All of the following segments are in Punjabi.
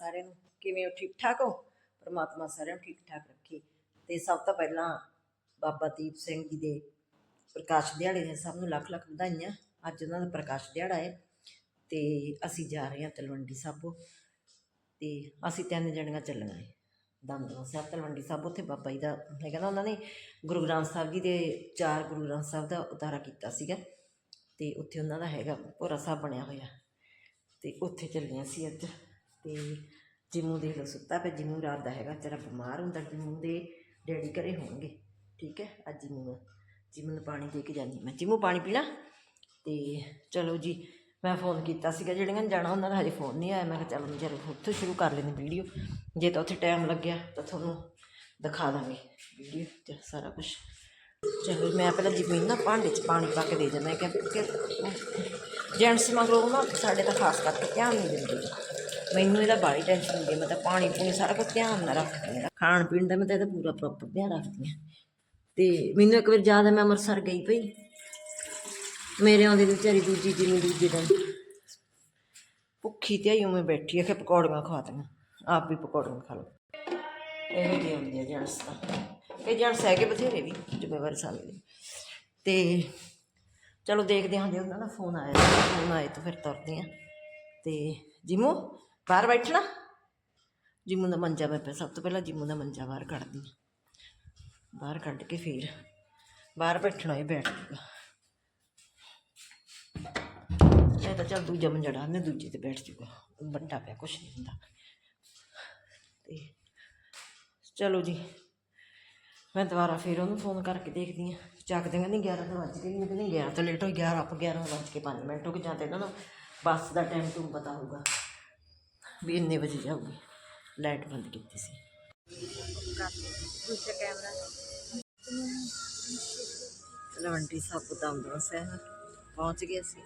ਸਾਰਿਆਂ ਨੂੰ ਕਿਵੇਂ ਹੋ? ਠੀਕ ਠਾਕ ਹੋ? ਪਰਮਾਤਮਾ ਸਾਰਿਆਂ ਨੂੰ ਠੀਕ ਠਾਕ ਰੱਖੇ। ਤੇ ਸਭ ਤੋਂ ਪਹਿਲਾਂ ਬਾਬਾ ਦੀਪ ਸਿੰਘ ਜੀ ਦੇ ਪ੍ਰਕਾਸ਼ ਦਿਹਾੜੇ ਦੇ ਸਭ ਨੂੰ ਲੱਖ ਲੱਖ ਵਧਾਈਆਂ। ਅੱਜ ਉਹਨਾਂ ਦਾ ਪ੍ਰਕਾਸ਼ ਦਿਹਾੜਾ ਹੈ ਤੇ ਅਸੀਂ ਜਾ ਰਹੇ ਹਾਂ ਤਲਵੰਡੀ ਸਾਬੋ। ਤੇ ਅਸੀਂ ਤਿੰਨ ਜਣੀਆਂ ਚੱਲੀਆਂ ਹੈ। ਦਮਦਮਾ ਸਾਹਿਬ, ਤਲਵੰਡੀ ਸਾਹਿਬ ਉੱਥੇ ਬਾਬਾ ਜੀ ਦਾ ਹੈਗਾ ਨਾ ਉਹਨਾਂ ਨੇ ਗੁਰੂ ਗ੍ਰੰਥ ਸਾਹਿਬ ਜੀ ਦੇ ਚਾਰ ਗੁਰੂ ਗ੍ਰੰਥ ਸਾਹਿਬ ਦਾ ਉਤਾਰਾ ਕੀਤਾ ਸੀਗਾ। ਤੇ ਉੱਥੇ ਉਹਨਾਂ ਦਾ ਹੈਗਾ ਭੋਰਾ ਸਾਹਿਬ ਬਣਿਆ ਹੋਇਆ। ਤੇ ਉੱਥੇ ਚੱਲੀਆਂ ਸੀ ਅੱਜ। ਤੇ ਜਿਮੂ ਦੇ ਲੋ ਸੁੱਤਾ ਪਿਆ, ਜਿਮੂ ਰਾਤ ਦਾ ਹੈਗਾ, ਜਰਾ ਬਿਮਾਰ ਹੁੰਦਾ, ਜਿਮੂ ਦੇ ਡੈਡੀ ਘਰੇ ਹੋਣਗੇ, ਠੀਕ ਹੈ? ਅੱਜ ਜਿਮੂ ਨੂੰ ਜਿਮੂ ਨੂੰ ਪਾਣੀ ਦੇ ਕੇ ਜਾਂਦੀ ਮੈਂ। ਜਿਮੂ, ਪਾਣੀ ਪੀਣਾ ਤੇ ਚਲੋ ਜੀ, ਮੈਂ ਫੋਨ ਕੀਤਾ ਸੀਗਾ, ਜਿਹੜੀਆਂ ਨੇ ਜਾਣਾ, ਉਹਨਾਂ ਦਾ ਹਜੇ ਫੋਨ ਨਹੀਂ ਆਇਆ। ਮੈਂ ਕਿਹਾ ਚਲੋ ਚਲੋ ਉੱਥੋਂ ਸ਼ੁਰੂ ਕਰ ਲੈਂਦੇ ਵੀਡੀਓ। ਜੇ ਤਾਂ ਉੱਥੇ ਟਾਈਮ ਲੱਗਿਆ, ਤਾਂ ਤੁਹਾਨੂੰ ਦਿਖਾ ਦਾਂਗੇ ਵੀਡੀਓ, ਤੇ ਸਾਰਾ ਕੁਝ ਚਲੋ ਮੈਂ ਪਹਿਲਾਂ ਜ਼ਮੀਨ ਨਾ ਭਾਂਡੇ 'ਚ ਪਾਣੀ ਪਾ ਕੇ ਦੇ ਦਿੰਦਾ ਕਿਉਂਕਿ ਜੈਂਟਸ ਮਗਰੋਂ ਨਾ ਸਾਡੇ ਤਾਂ ਖਾਸ ਕਰਕੇ ਧਿਆਨ ਨਹੀਂ ਦਿੰਦੇ। ਮੈਨੂੰ ਇਹਦਾ ਬਾਹਲੀ ਟੈਨਸ਼ਨ ਹੁੰਦੀ ਹੈ ਮੈਂ ਤਾਂ ਪਾਣੀ ਪੂਣੀ ਸਾਰਾ ਕੁਝ ਧਿਆਨ ਨਾਲ ਰੱਖਦੀ ਹਾਂ। ਖਾਣ ਪੀਣ ਦਾ ਮੈਂ ਤਾਂ ਇਹਦਾ ਪੂਰਾ ਪ੍ਰੋਪਰ ਧਿਆਨ ਰੱਖਦੀ ਹਾਂ। ਤੇ ਮੈਨੂੰ ਇੱਕ ਵਾਰ ਯਾਦ ਹੈ ਮੈਂ ਅੰਮ੍ਰਿਤਸਰ ਗਈ ਪਈ। ਮੇਰੇ ਆਉਂਦੇ ਦੀ ਵਿਚਾਰੀ ਦੂਜੀ ਜਿਵੇਂ ਦੂਜੇ ਦਿਨ ਭੁੱਖੀ ਤੇ ਆਈ ਉਵੇਂ ਬੈਠੀ ਆ ਕਿ ਪਕੌੜੀਆਂ ਖਵਾਤੀਆਂ ਆਪ ਵੀ ਪਕੌੜੀਆਂ ਖਾ ਲਓ। ਇਹੋ ਜਿਹੀ ਹੁੰਦੀ ਹੈ ਜੈਂਟਸ ਤਾਂ। ਇਹ ਜੈਂਟਸ ਹੈਗੇ ਬਥੇਰੇ ਵੀ, ਜ਼ਿੰਮੇਵਾਰੀ ਸਮਝਦੇ ਤੇ ਚਲੋ ਦੇਖਦੇ ਹਾਂ, ਜੇ ਉਹਨਾਂ ਦਾ ਫੋਨ ਆਇਆ ਫੋਨ ਆਏ ਤਾਂ ਫਿਰ ਤੁਰਦੇ ਹਾਂ। ਤੇ ਜਿਮੋ ਬਾਹਰ ਬੈਠਣਾ? ਜਿਮੂ ਦਾ ਮੰਜਾ ਮੈਂ ਪਹਿਲਾਂ- ਸਭ ਤੋਂ ਪਹਿਲਾਂ ਜਿਮੂ ਦਾ ਮੰਜਾ ਬਾਹਰ ਕੱਢਦੀ ਹਾਂ। ਬਾਹਰ ਕੱਢ ਕੇ ਫਿਰ ਬਾਹਰ ਬੈਠਣਾ ਹੀ ਬੈਠ ਜੂਗਾ। ਇਹ ਤਾਂ ਚੱਲ ਦੂਜਾ ਮੰਜਾ ਡਾਲਨੇ ਦੂਜੇ ਤੇ ਬੈਠ ਜੂਗਾ। ਵੱਡਾ ਪਿਆ, ਕੁਛ ਨਹੀਂ ਹੁੰਦਾ। ਤੇ ਚਲੋ ਜੀ, ਮੈਂ ਦੁਬਾਰਾ ਫਿਰ ਉਹਨੂੰ ਫੋਨ ਕਰਕੇ ਦੇਖਦੀ ਹਾਂ। ਚੱਕਦੇ ਕਹਿੰਦੀ 11 ਤਾਂ ਵੱਜ ਗਏ ਮੈਂ ਕਹਿੰਦੀ 11 ਤਾਂ ਲੇਟ ਹੋ 11 ਆਪ 11 ਵੱਜ ਕੇ 5 ਮਿੰਟ ਹੋ ਗਏ, ਜਾਂ ਤਾਂ ਇਹਨਾਂ ਨੂੰ ਬੱਸ ਦਾ ਟਾਈਮ ਤੁਹਾਨੂੰ ਪਤਾ ਹੋਊਗਾ। ਵੀ ਇੰਨੇ ਵਜੇ ਜਾਊਗੀ। ਲਾਈਟ ਬੰਦ ਕੀਤੀ ਸੀ। ਦੂਜਾ ਕੈਮਰਾ। ਤਲਵੰਡੀ ਸਾਬੂ ਦਮਦਮਾ ਸਾਹਿਬ ਪਹੁੰਚ ਗਏ ਸੀ।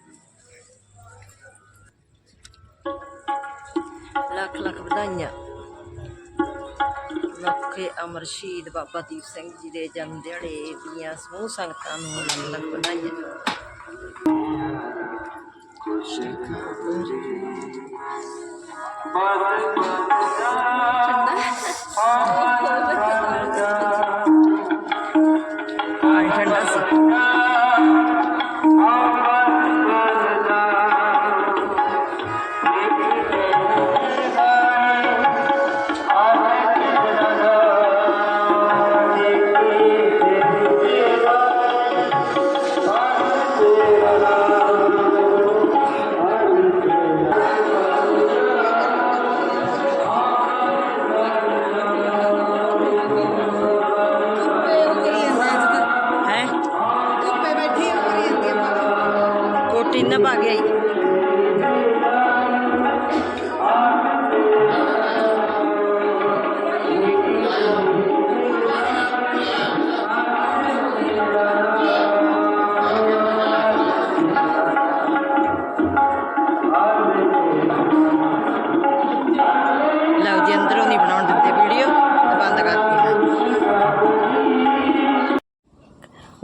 ਲੱਖ ਲੱਖ ਵਧਾਈਆਂ। ਲੱਖੇ ਅਮਰ ਸ਼ਹੀਦ ਬਾਬਾ ਦੀਪ ਸਿੰਘ ਜੀ ਦੇ ਜਨਮ ਦਿਹਾੜੇ ਦੀਆਂ ਸਮੂਹ ਸੰਗਤਾਂ ਨੂੰ ਲੱਖ ਲੱਖ ਵਧਾਈਆਂ। ਪਾਣੀ I can't answer.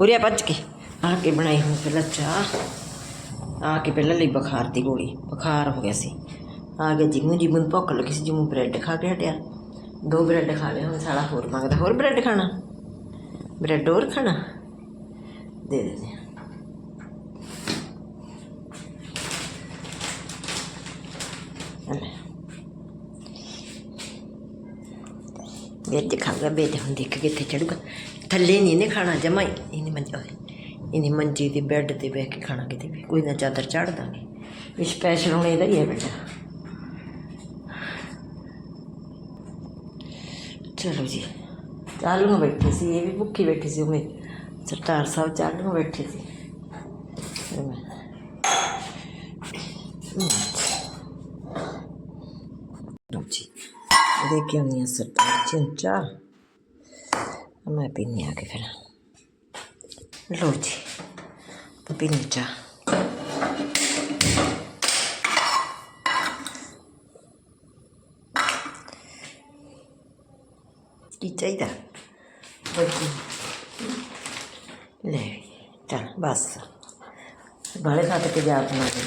ਉਰੇ ਭੱਜ ਕੇ। ਆ ਕੇ ਬਣਾਈ ਹੁਣ ਪਹਿਲਾਂ ਚਾਹ ਆ ਕੇ ਪਹਿਲਾਂ ਲਈ ਬੁਖਾਰ ਦੀ ਗੋਲੀ। ਬੁਖਾਰ ਹੋ ਗਿਆ ਸੀ। ਆ ਗਿਆ ਜਿਮੂ ਜਿਮੂ ਭੁੱਖ ਲੱਗੀ ਸੀ, ਜਿਮੂ ਬ੍ਰੈਡ ਖਾ ਕੇ ਹਟਿਆ। ਦੋ ਬ੍ਰੈਡ ਖਾ ਲਏ, ਹੁਣ ਸਾਲਾ ਹੋਰ ਮੰਗਦਾ, ਹੋਰ ਬ੍ਰੈਡ ਖਾਣਾ। ਬ੍ਰੈਡ ਹੋਰ ਖਾਣਾ। ਦੇ ਦੇ ਦੇ ਖਾਗਾ ਬੇਟ ਹੁਣ ਦੇਖ ਕਿੱਥੇ ਚੜੂਗਾ ਥੱਲੇ ਨਹੀਂ ਇਹਨੇ ਖਾਣਾ, ਜਮਾ ਇਹਨੇ ਮੰਜਾ ਇਹਨੇ ਮੰਜੇ ਤੇ ਬੈੱਡ ਤੇ ਬਹਿ ਕੇ ਖਾਣਾ ਕਿਤੇ ਵੀ। ਕੋਈ ਨਾ ਚਾਦਰ ਚੜ ਦਾਂਗੇ। ਇਹ ਸਪੈਸ਼ਲ ਹੁਣ ਇਹਦਾ ਹੀ ਹੈ ਬੇਟਾ। ਚਲੋ ਜੀ, ਚਾਲੂ ਨੂੰ ਬੈਠੀ ਸੀ, ਇਹ ਵੀ ਭੁੱਖੀ ਬੈਠੀ ਸੀ ਉਵੇਂ। ਸਰਦਾਰ ਸਾਹਿਬ ਚਾਲੂ ਨੂੰ ਬੈਠੇ ਸੀ। ਤੇ ਮੈਂ ਸਰਦਾਰ ਚਿੰਚਾ ਮੈਂ ਪੀਣੀ ਆ ਕੇ ਫਿਰ ਲਓ ਜੀ ਪੀਣੀ ਚਾਹ ਕੀ ਚਾਹੀਦਾ ਬੱਚੀ ਲੈ ਚੱਲ ਬਸ ਬਾਲੇ ਖਾਤੇ ਕੇ ਜਾ ਬਣਾ ਦੇ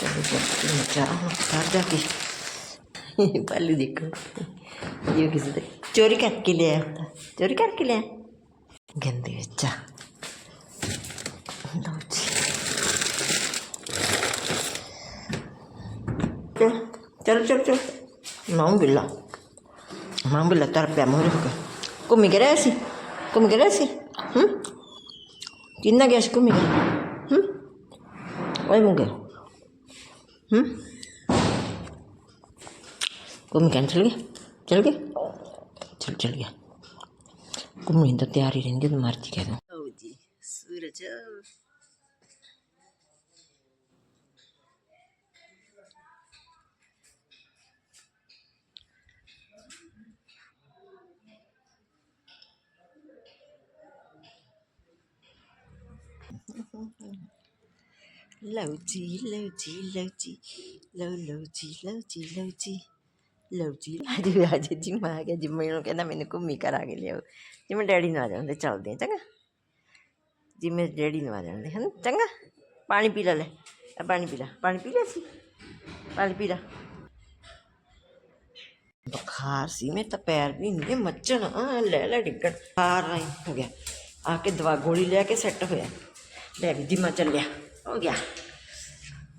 ਚਲੋ ਜੀ ਚਾਹ ਹੁਣ ਘਰ ਜਾ ਦੇਖੋ ਇਹ ਕਿਸੇ ਦੇ ਚੋਰੀ ਕਰਕੇ ਲਿਆ ਹੁੰਦਾ ਚੋਰੀ ਕਰਕੇ ਲਿਆ ਗੰਦੇ ਬੱਚਾ ਲਓ ਜੀ ਚਲ ਚਲ ਚਲ ਮਾਂ ਬਿੱਲਾ ਮਾਂ ਬਿੱਲਾ ਤਰ ਪਿਆ ਮੋਰੇ ਹੋ ਕੇ ਘੁੰਮੀ ਗਿਆ ਰਿਹਾ ਸੀ ਘੁੰਮ ਗਿਆ ਰਿਹਾ ਸੀ ਹੂੰ ਕਿੰਨਾ ਗਿਆ ਸੀ ਘੁੰਮੀ ਗਿਆ ਹੂੰ ਓਏ ਮੁੰਗੇ ਹੂੰ ਘੁੰਮ ਕੇ ਚਲ ਗਿਆ ਚਲ ਗਿਆ ਚਲ ਚਲ ਗਿਆ ਘੁੰਮਣ ਦਾ ਤਿਆਰੀ ਰਹਿੰਦੀ ਤੇ ਮਰਜ਼ੀ ਕਹਿ ਦੋ ਲਓ ਜੀ ਸੂਰਜ ਲਓ ਜੀ ਲਓ ਜੀ ਲਓ ਜੀ ਲਓ ਲਓ ਜੀ ਲਓ ਜੀ ਲਓ ਜੀ ਲਓ ਜੀ ਅੱਜ ਵੀ ਅੱਜ ਜੀ ਮੈਂ ਆ ਗਿਆ ਜਿੰਮੇ ਨੂੰ ਕਹਿੰਦਾ ਮੈਨੂੰ ਘੁੰਮੀ ਕਰਾ ਕੇ ਲਿਆਓ ਜਿਵੇਂ ਡੈਡੀ ਨੂੰ ਆ ਜਾਂਦੇ ਚੱਲਦੇ ਆ ਚੰਗਾ ਜਿਵੇਂ ਡੈਡੀ ਨੂੰ ਆ ਜਾਂਦੇ ਹਨ ਚੰਗਾ ਪਾਣੀ ਪੀ ਲੈ ਲੈ ਆ ਪਾਣੀ ਪੀ ਲੈ ਪਾਣੀ ਪੀ ਲੈ ਸੀ ਪਾਣੀ ਪੀ ਲੈ ਬੁਖਾਰ ਸੀ ਮੈਂ ਤਾਂ ਪੈਰ ਵੀ ਨਹੀਂ ਮੱਚਣ ਆ ਲੈ ਲੈ ਡਿੱਗਣ ਬੁਖਾਰ ਆਈ ਹੋ ਗਿਆ ਆ ਕੇ ਦਵਾ ਗੋਲੀ ਲੈ ਕੇ ਸੈੱਟ ਹੋਇਆ ਲੈ ਵੀ ਜੀ ਚੱਲਿਆ ਹੋ ਗਿਆ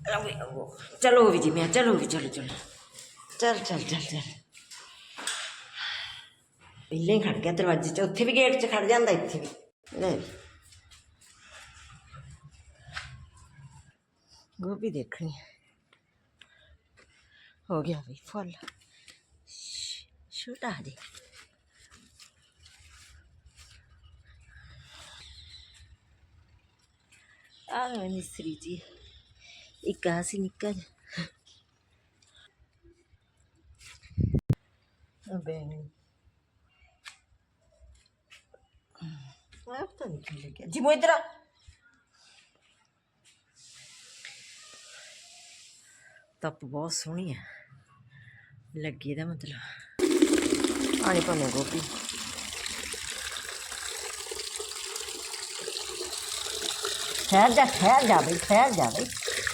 ਲਓ ਵੀ, ਉਹ, ਚਲੋ ਵੀ ਜੀ ਮੈਂ ਚਲੋ ਵੀ ਚਲੋ ਚਲੋ ਚੱਲ ਚੱਲ ਚੱਲ ਚੱਲ। ਪਹਿਲੇ ਹੀ ਖੜ ਗਿਆ ਦਰਵਾਜ਼ੇ 'ਚ, ਉੱਥੇ ਵੀ ਗੇਟ 'ਚ ਖੜ ਜਾਂਦਾ, ਇੱਥੇ ਵੀ। ਲੈ ਵੀ। ਗੋਭੀ ਦੇਖਣੀ ਹੈ। ਹੋ ਗਿਆ ਵੀ ਫੁੱਲ। ਸ਼- ਛੋਟਾ ਦੇ ਆ ਮਿਸਰੀ ਜੀ। ਇੱਕ ਆ ਸੀ ਨਿੱਕਾ ਜਿਹਾ। ਬੈਨ ਆ ਪਤਾ ਨਹੀਂ ਕੀ ਤਪ ਬਹੁਤ ਸੋਹਣੀ ਹੈ ਲੱਗੀ ਦਾ ਮਤਲਬ ਪਾਣੀ ਪਾਉਣੇ ਗੋਭੀ ਠਹਿਰ ਜਾ ਠਹਿਰ ਜਾ ਬਈ ਠਹਿਰ ਜਾ ਬਈ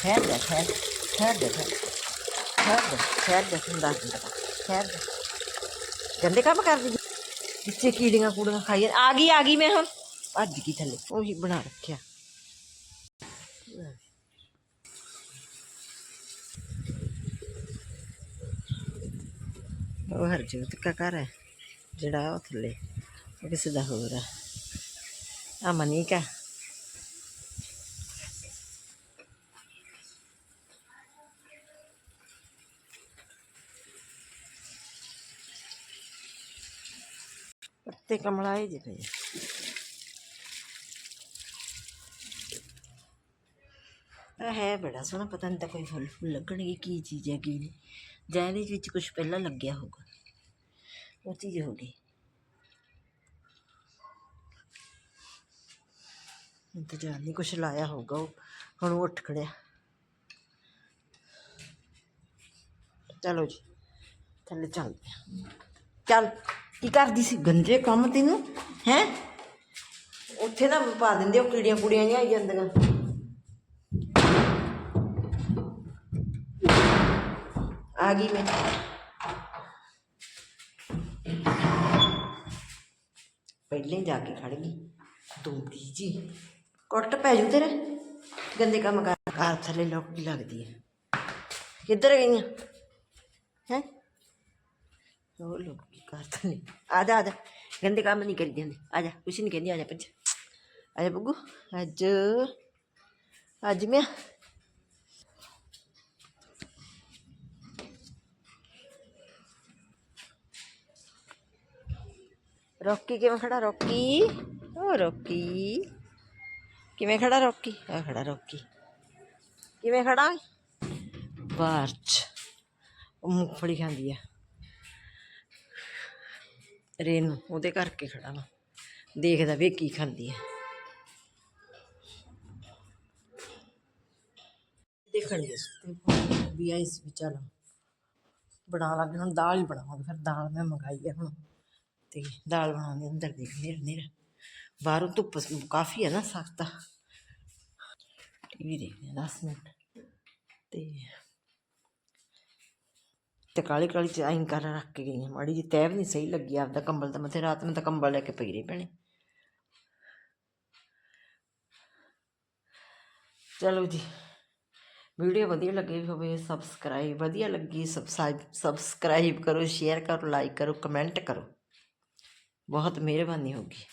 ਠਹਿਰ ਜਾ ਠਹਿਰ ਠਹਿਰ ਜਾ ਠਹਿਰ ਜਾ ਠਹਿਰ ਜਾ ਠਹਿਰ ਜਾ ਗੰਦੇ ਕੰਮ ਕਰਦੀ ਵਿੱਚੇ ਕੀੜੀਆਂ ਕੂੜੀਆਂ ਖਾਈ ਆ ਗਈ ਆ ਗਈ ਮੈਂ ਹੁਣ। ਭੱਜ ਗਈ ਥੱਲੇ। ਉਹੀ ਬਣਾ ਰੱਖਿਆ। ਉਹ ਹਰਜੋਤ ਕਾ ਘਰ ਹੈ। ਜਿਹੜਾ ਉਹ ਥੱਲੇ। ਉਹ ਕਿਸੇ ਦਾ ਹੋਰ ਆ ਆ ਮਨੀਕਾ। ਪੱਤੇ ਕਮਲਾਏ ਜਿਹੇ ਪਏ ਆ ਹੈ ਬੜਾ ਸੋਹਣਾ ਪਤਾ ਨਹੀਂ ਤਾਂ ਕੋਈ ਫੁੱਲ ਫੁੱਲ ਲੱਗਣਗੇ ਕੀ ਚੀਜ਼ ਹੈ ਕੀ ਨਹੀਂ ਜਾਂ ਇਹਦੇ ਵਿੱਚ ਕੁਝ ਪਹਿਲਾਂ ਲੱਗਿਆ ਹੋਊਗਾ ਉਹ ਚੀਜ਼ ਹੋ ਗਈ ਇੰਤਜ਼ਾਰ ਨਹੀਂ ਕੁਝ ਲਾਇਆ ਹੋਊਗਾ ਉਹ ਹੁਣ ਉਹ ਉੱਠ ਖੜਿਆ ਚਲੋ ਜੀ ਥੱਲੇ ਚੱਲਦੇ ਹਾਂ ਚੱਲ ਕੀ ਕਰਦੀ ਸੀ ਗੰਦੇ ਕੰਮ ਤੈਨੂੰ, ਹੈ? ਉੱਥੇ ਨਾ ਪਾ ਦਿੰਦੇ ਉਹ ਕੀੜੀਆਂ ਕੁੜੀਆਂ ਜਿਹੀਆਂ ਆਈ ਜਾਂਦੀਆਂ। ਆ ਗਈ ਮੈਂ। ਪਹਿਲੇ ਹੀ ਜਾ ਕੇ ਖੜ ਗਈ। ਦੁੰਦੀ ਜੀ ਕੁੱਟ ਪੈ ਜੂ ਤੇਰੇ। ਗੰਦੇ ਕੰਮ ਕਰ। ਕਾਰ ਥੱਲੇ ਲੋਕ ਕੀ ਲੱਗਦੀ ਹੈ ਕਿੱਧਰ ਗਈਆਂ? ਹੈ? ਉਹ ਲੋਕ। ਕੀ ਕਰਦੇ ਆ ਜਾ ਆ ਜਾ ਗੰਦੇ ਕੰਮ ਨਹੀਂ ਕਰੀ ਜਾਂਦੇ। ਆ ਜਾ ਕੁਛ ਨਹੀਂ ਕਹਿੰਦੀ ਆ ਜਾ ਭੱਜ। ਆ ਜਾ ਬੱਗੂ ਅੱਜ ਅੱਜ ਮੈਂ ਰੋਕੀ ਕਿਵੇਂ ਖੜਾ, ਰੋਕੀ? ਓ ਰੋਕੀ। ਕਿਵੇਂ ਖੜਾ, ਰੋਕੀ? ਆ ਖੜਾ, ਰੋਕੀ। ਕਿਵੇਂ ਖੜਾ? ਬਾਰਚ ਉਹ ਮੂੰਗਫਲੀ ਖਾਂਦੀ ਆ। ਰੇਨੂ, ਉਹਦੇ ਕਰਕੇ ਖੜਾ ਵਾ। ਦੇਖਦਾ ਵੀ ਕੀ ਖਾਂਦੀ ਹੈ ਦੇਖਣਗੇ ਸੁੱਤੇ ਵੀ ਆ ਇਸ ਵਿਚਾਰ ਬਣਾ ਲਾਂਗੇ, ਹੁਣ ਦਾਲ ਹੀ ਬਣਾਵਾਂਗੇ, ਫਿਰ ਦਾਲ ਮੈਂ ਮੰਗਾਈ ਹੈ ਹੁਣ। ਤੇ ਦਾਲ ਬਣਾਉਂਦੇ ਅੰਦਰ ਦੇਖ ਨੇਰਾ ਨੇਰਾ। ਬਾਹਰੋਂ ਧੁੱਪ ਕਾਫੀ ਹੈ ਨਾ, ਸਖਤ ਟੀਵੀ ਦੇਖਦੇ ਹਾਂ 10 ਮਿੰਟ। ਤੇ ਅਤੇ ਕਾਹਲੀ ਕਾਹਲੀ ਚ ਆਈਂ ਕਰ ਰੱਖ ਕੇ ਗਈ ਹਾਂ ਮਾੜੀ ਜੀ ਤੈਅ ਵੀ ਨਹੀਂ ਸਹੀ ਲੱਗੀ ਆਪਦਾ ਕੰਬਲ ਤਾਂ ਮਥੇ ਰਾਤ ਨੂੰ ਤਾਂ ਕੰਬਲ ਲੈ ਕੇ ਪਈ ਰਹੀ ਭੈਣੇ। ਚਲੋ ਜੀ, ਵੀਡੀਓ ਵਧੀਆ ਲੱਗੀ ਹੋਵੇ ਸਬਸਕ੍ਰਾਈਬ ਵਧੀਆ ਲੱਗੀ ਸਬਸਕ੍ਰਾਈਬ ਸਬਸਕ੍ਰਾਈਬ ਕਰੋ ਸ਼ੇਅਰ ਕਰੋ ਲਾਈਕ ਕਰੋ ਕਮੈਂਟ ਕਰੋ। ਬਹੁਤ ਮਿਹਰਬਾਨੀ ਹੋਗੀ